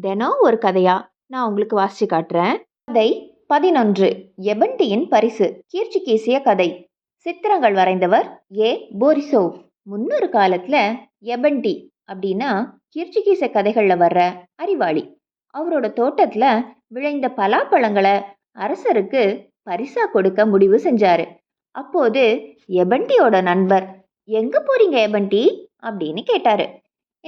தினம் ஒரு கதையா? நான் உங்களுக்கு வாசிச்சு காட்டுறேன். கதை பதினொன்று. எபண்டியின் பரிசு. கீர்ச்சிகீசிய கதை. சித்திரங்கள் வரைந்தவர் ஏ. போரிசோவ். முன்னொரு காலத்துல எபண்டி அப்படின்னா கீர்ச்சிகீச கதைகள்ல வர்ற அறிவாளி. அவரோட தோட்டத்துல விளைந்த பலாப்பழங்களை அரசருக்கு பரிசா கொடுக்க முடிவு செஞ்சாரு. அப்போது எபண்டியோட நண்பர் எங்க போறீங்க எபண்டி? அப்படின்னு கேட்டாரு.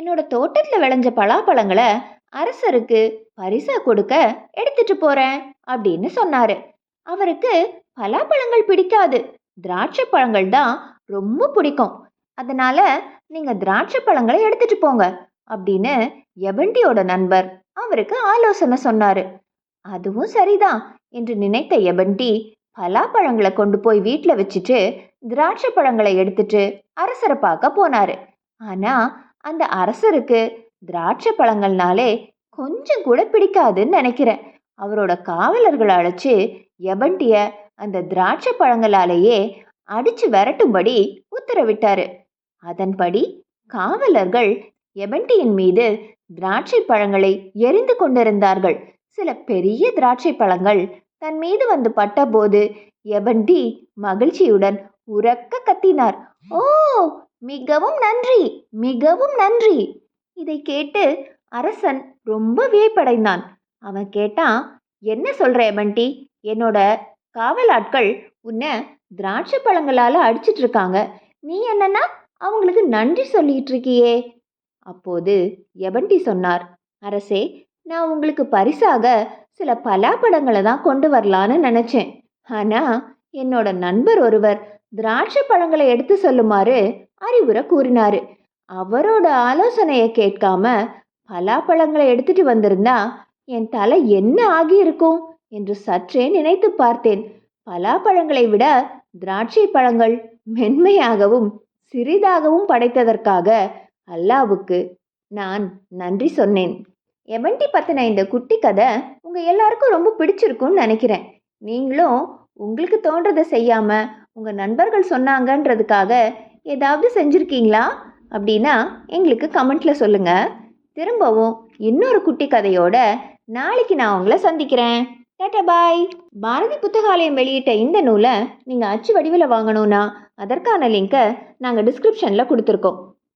என்னோட தோட்டத்துல விளைஞ்ச பலாப்பழங்களை அரசருக்கு பரிசா கொடுக்க எடுத்துட்டு போறேன் அப்படின்னு சொன்னாரு. அவருக்கு பலாப்பழங்கள் பிடிக்காது. திராட்சை பழங்கள் தான் ரொம்ப பிடிக்கும். அதனால நீங்க திராட்சை பழங்களை எடுத்துட்டு போங்க அப்படின்னு எபண்டியோட நண்பர் அவருக்கு ஆலோசனை சொன்னாரு. அதுவும் சரிதான் என்று நினைத்த எபண்டி பலாப்பழங்களை கொண்டு போய் வீட்டில் வச்சுட்டு திராட்சை பழங்களை எடுத்துட்டு அரசரை பார்க்க போனாரு. ஆனா அந்த அரசருக்கு திராட்சை பழங்கள்னாலே கொஞ்சம் கூட பிடிக்காதுன்னு நினைக்கிறேன். அவரோட காவலர்களை அழைச்சு எபண்டிய அந்த திராட்சை பழங்களாலேயே அடிச்சு விரட்டும்படி உத்தரவிட்டாரு. அதன்படி காவலர்கள் எபண்டியின் மீது திராட்சை பழங்களை எரிந்து கொண்டிருந்தார்கள். சில பெரிய திராட்சை பழங்கள் தன் மீது வந்து பட்டபோது எபண்டி மகிழ்ச்சியுடன் உறக்க கத்தினார். ஓ மிகவும் நன்றி மிகவும் நன்றி! இதை கேட்டு அரசன் ரொம்ப வியப்படைந்தான். அவன் கேட்டான் என்ன சொல்ற எமன்டி என்னோட காவலாட்கள் உன்னை திராட்சை பழங்களால் அடிச்சிட்டு இருக்காங்க. நீ என்னன்னா அவங்களுக்கு நன்றி சொல்லிட்டு இருக்கியே. அப்போது எபண்டி சொன்னார் அரசே நான் உங்களுக்கு பரிசாக சில பலாப்பழங்களை தான் கொண்டு வரலான்னு நினச்சேன். ஆனால் என்னோட நண்பர் ஒருவர் திராட்சை பழங்களை எடுத்து சொல்லுமாறு அறிவுரை கூறினாரு. அவரோட ஆலோசனையை கேட்காம பலாப்பழங்களை எடுத்துட்டு வந்திருந்தா என் தலை என்ன ஆகியிருக்கும் என்று சற்றே நினைத்து பார்த்தேன். பலாப்பழங்களை விட திராட்சை பழங்கள் மென்மையாகவும் சிறிதாகவும் படைத்ததற்காக அல்லாவுக்கு நான் நன்றி சொன்னேன். எவன்டி பத்தின இந்த குட்டி கதை உங்க எல்லாருக்கும் ரொம்ப பிடிச்சிருக்கும்னு நினைக்கிறேன். நீங்களும் உங்களுக்கு தோன்றதை செய்யாம உங்க நண்பர்கள் சொன்னாங்கன்றதுக்காக ஏதாவது செஞ்சிருக்கீங்களா? அப்படின்னா எங்களுக்கு கமெண்ட்ல சொல்லுங்க. திரும்பவும் இன்னொரு குட்டி கதையோட நாளைக்கு நான் உங்களை சந்திக்கிறேன். டாட்டா பாய். பாரதி புத்தகாலயம் வெளியிட்ட இந்த நூலை நீங்கள் அச்சு வடிவில் வாங்கணும்னா அதற்கான லிங்கை நாங்கள் டிஸ்கிரிப்ஷனில் கொடுத்துருக்கோம்.